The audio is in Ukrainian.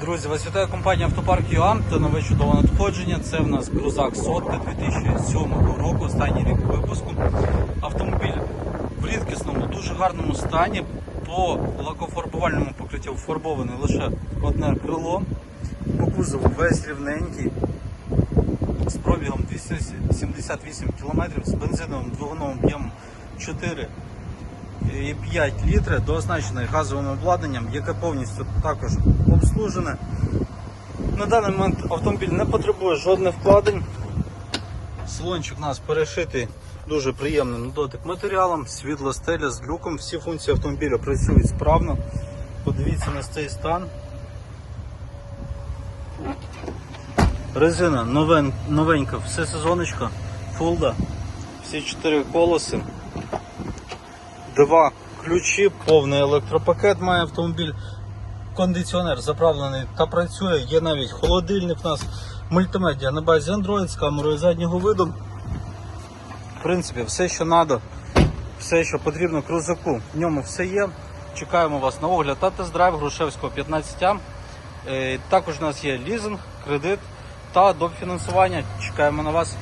Друзі, вас вітає компанія Автопарк ЮАМ та нове чудове надходження. Це в нас крузак сотка 2007 року, останній рік випуску. Автомобіль в рідкісному, дуже гарному стані. По лакофарбувальному покриттю фарбоване лише одне крило. По кузову весь рівненький. З пробігом 278 км, з бензиновим двигуном об'ємом 4 і 5 літрів дооснащений газовим обладнанням, яке повністю також обслужене. На даний момент автомобіль не потребує жодних вкладень. Салончик у нас перешитий дуже приємним дотик матеріалом, світло стеля з люком. Всі функції автомобіля працюють справно. Подивіться на цей стан. Резина новен, новенька, все сезоночка, фулда, всі чотири колеси. Два ключі, повний електропакет має автомобіль. Кондиціонер заправлений та працює. Є навіть холодильник у нас, мультимедіа на базі Android з камерою заднього виду. В принципі, все, що треба, все, що потрібно крузаку, в ньому все є. Чекаємо вас на огляд та тест-драйв Грушевського 15. Е, Також у нас є лізинг, кредит та доп. фінансування. Чекаємо на вас.